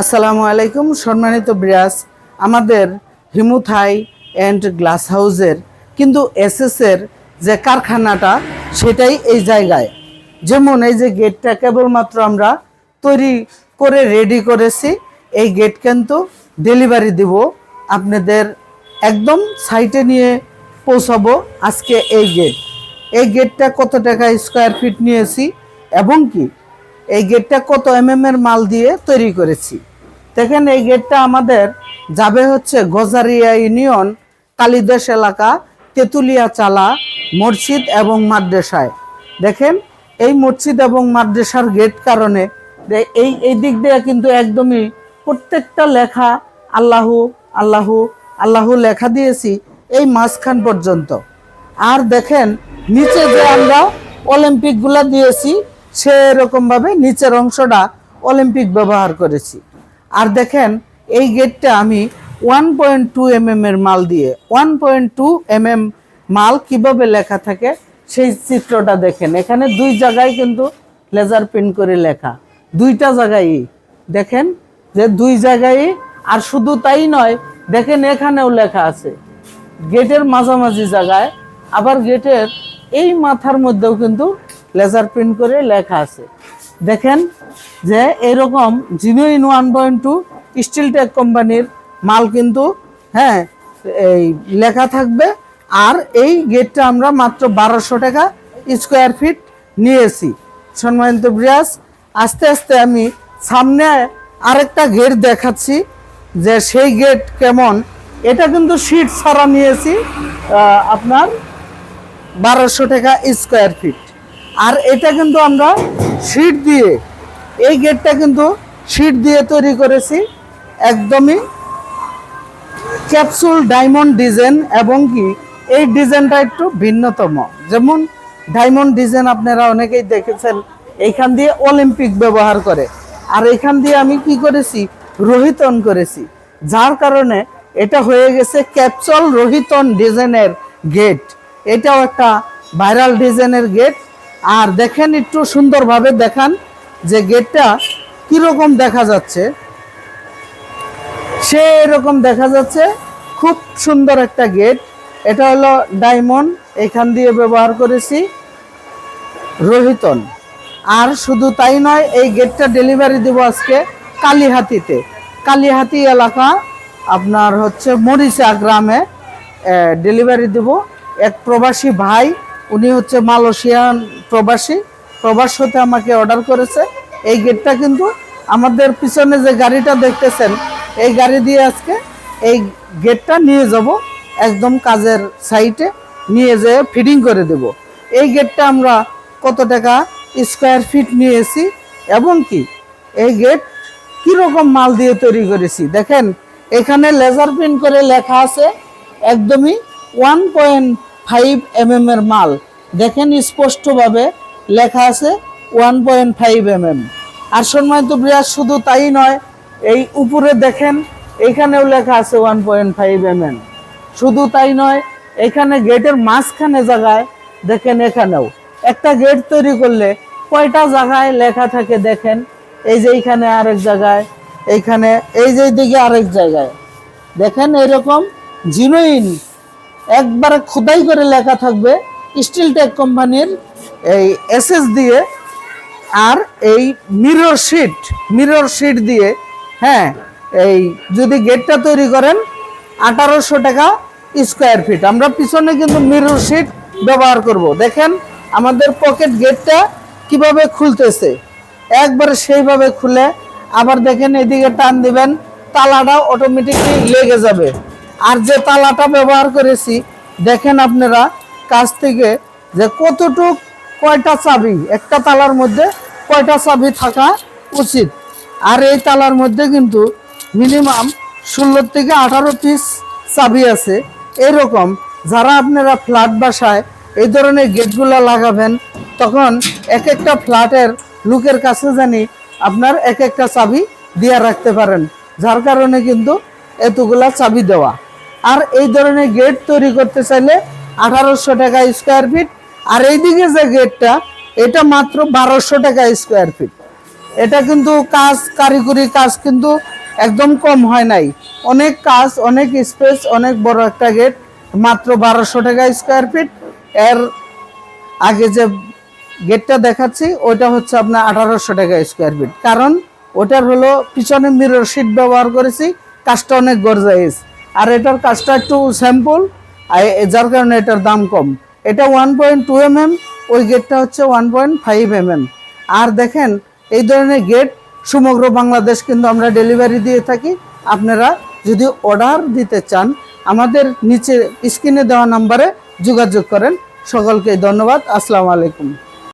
আসসালামু আলাইকুম, সম্মানিত ব্রিয়াস আমাদের হিমুথাই অ্যান্ড গ্লাস হাউসের, কিন্তু এসএসের যে কারখানাটা, সেটাই এই জায়গায়। যেমন এই যে গেটটা কেবলমাত্র আমরা তৈরি করে রেডি করেছি, এই গেট কিন্তু ডেলিভারি দিব। আপনাদের একদম সাইটে নিয়ে পৌঁছাবো আজকে এই গেট। এই গেটটা কত টাকা স্কোয়ার ফিট নিয়েছি এবং কি? এই গেটটা কত এমএম এর মাল দিয়ে তৈরি করেছি? দেখেন এই গেটটা আমাদের যাবে হচ্ছে গজারিয়া ইউনিয়ন কালিদাস এলাকা, তেতুলিয়া চালা, মসজিদ এবং মাদ্রাসায়। দেখেন, এই মসজিদ এবং মাদ্রাসার গেট কারণে এই এই দিক দিয়ে কিন্তু একদমই প্রত্যেকটা লেখা আল্লাহু আল্লাহু আল্লাহু লেখা দিয়েছি এই মাঝখান পর্যন্ত। আর দেখেন, নিচে যে আমরা অলিম্পিকগুলা দিয়েছি সেরকম ভাবে নিচের অংশটা অলিম্পিক ব্যবহার করেছি। আর দেখেন, এই গেটটা আমি ওয়ান পয়েন্ট টু এম এর মাল দিয়ে one point two M M মাল কীভাবে লেখা থাকে, সেই চিত্রটা দেখেন। এখানে দুই জায়গায় কিন্তু লেজার প্রিন্ট করে লেখা। দুইটা জায়গায়। দেখেন যে দুই জায়গায়, আর শুধু তাই নয়, দেখেন এখানেও লেখা আছে। গেটের মাঝামাঝি জায়গায়, আবার গেটের এই মাথার মধ্যেও কিন্তু লেজার প্রিন্ট করে লেখা আছে। দেখেন যে এরকম genuine one point two steel tech কোম্পানির মাল কিন্তু হ্যাঁ এই লেখা থাকবে। আর এই গেটটা আমরা মাত্র বারোশো টাকা স্কোয়ার ফিট নিয়েছি। সম্মানিত ব্রিয়াস আস্তে আস্তে আমি সামনে আরেকটা গেট দেখাচ্ছি যে সেই গেট কেমন। এটা কিন্তু সিট ছাড়া নিয়েছি আপনার বারোশো টাকা স্কোয়ার ফিট আর এটা কিন্তু আমরা সিট দিয়ে, এই গেটটা কিন্তু সিট দিয়ে তৈরি করেছি। একদমই ক্যাপসুল ডায়মন্ড ডিজাইন এবং কি এই ডিজাইনটা একটু ভিন্নতম। যেমন ডায়মন্ড ডিজাইন আপনারা অনেকেই দেখেছেন, এইখান দিয়ে অলিম্পিক ব্যবহার করে। আর এখান দিয়ে আমি কি করেছি? রোহিতন করেছি। যার কারণে এটা হয়ে গেছে ক্যাপসুল রোহিতন ডিজাইনের গেট। এটাও একটা ভাইরাল ডিজাইনের গেট। আর দেখেন একটু সুন্দরভাবে দেখান যে গেটটা কীরকম দেখা যাচ্ছে। সে এরকম দেখা যাচ্ছে, খুব সুন্দর একটা গেট। এটা হলো ডায়মন্ড, এখান দিয়ে ব্যবহার করেছি রোহিতন। আর শুধু তাই নয়, এই গেটটা ডেলিভারি দেবো আজকে কালীহাতিতে। কালীহাতি এলাকা আপনার হচ্ছে মরিচা গ্রামে ডেলিভারি দেব। এক প্রবাসী ভাই উনি হচ্ছে মালয়েশিয়ান প্রবাসী। প্রবাস হতে আমাকে অর্ডার করেছে। এই গেটটা কিন্তু আমাদের পিছনে যে গাড়িটা দেখতেছেন, এই গাড়ি দিয়ে আজকে এই গেটটা নিয়ে যাব, একদম কাজের সাইটে নিয়ে যেয়ে ফিটিং করে দেব। এই গেটটা আমরা কত টাকা স্কোয়ার ফিট নিয়েছি এবং কি, এই গেট কীরকম মাল দিয়ে তৈরি করেছি? দেখেন, এখানে লেজার প্রিন্ট করে লেখা আছে, একদমই one point five M M এর মাল। দেখেন স্পষ্টভাবে লেখা আছে one point five M M আর সম্মানিত ব্রিয়াস শুধু তাই নয়, এই উপরে দেখেন, এখানেও লেখা আছে one point five M M শুধু তাই নয়, এখানে গেটের মাঝখানে জায়গায়, দেখেন এখানেও। একটা গেট তৈরি করলে কয়টা জায়গায় লেখা থাকে দেখেন? এই যে এইখানে আরেক জায়গায়, এইখানে, এই যে দিকে আরেক জায়গায়। দেখেন এরকম জিনুইন একবারে খোদাই করে লেখা থাকবে স্টিল টেক কোম্পানির এই এসএস দিয়ে আর এই মিরর শিট মিরর শিট দিয়ে হ্যাঁ এই যদি গেটটা তৈরি করেন আঠারোশো টাকা স্কোয়ার ফিট আমরা পিছনে কিন্তু মিরর শিট ব্যবহার করব। দেখেন আমাদের পকেট গেটটা কীভাবে খুলতেছে। একবারে সেইভাবে খুলে আবার দেখেন এদিকে টান দিবেন, তালাটা অটোমেটিকলি লেগে যাবে। আর যে তালাটা ব্যবহার করেছি, দেখেন আপনারা, কাছ থেকে যে কতটুক কয়টা চাবি, একটা তালার মধ্যে কয়টা চাবি থাকা উচিত? আর এই তালার মধ্যে কিন্তু মিনিমাম ষোলো থেকে আঠারো পিস চাবি আছে। এরকম যারা আপনারা ফ্ল্যাট বাসায় এই ধরনের গেটগুলো লাগাবেন, তখন এক একটা ফ্ল্যাটের লোকের কাছে জানি আপনার এক একটা চাবি দিয়ে রাখতে পারেন। যার কারণে কিন্তু এতগুলা চাবি দেওয়া। আর এই ধরনের গেট তৈরি করতে চাইলে আঠারোশো টাকা স্কোয়ার ফিট আর এইদিকে যে গেটটা এটা মাত্র বারোশো টাকা স্কোয়ার ফিট এটা কিন্তু কাজ, কারিগরি কাজ কিন্তু একদম কম হয় নাই। অনেক কাজ, অনেক স্পেস অনেক বড় একটা গেট মাত্র বারোশো টাকা স্কোয়ার ফিট এর আগে যে গেটটা দেখাচ্ছি, ওইটা হচ্ছে আপনার আঠারোশো টাকা স্কোয়ার ফিট কারণ ওটার হলো পিছনে মিরর শিট ব্যবহার করেছি, কাজটা অনেক গর্জাইস। আর এটার কাজটা একটু স্যাম্পল যার কারণে এটার দাম কম। এটা one point two M M ওই গেটটা হচ্ছে one point five M M আর দেখেন, এই ধরনের গেট সমগ্র বাংলাদেশ কিন্তু আমরা ডেলিভারি দিয়ে থাকি। আপনারা যদি অর্ডার দিতে চান, আমাদের নিচে স্ক্রিনে দেওয়া নাম্বারে যোগাযোগ করেন। সকলকে ধন্যবাদ। আসসালামু আলাইকুম।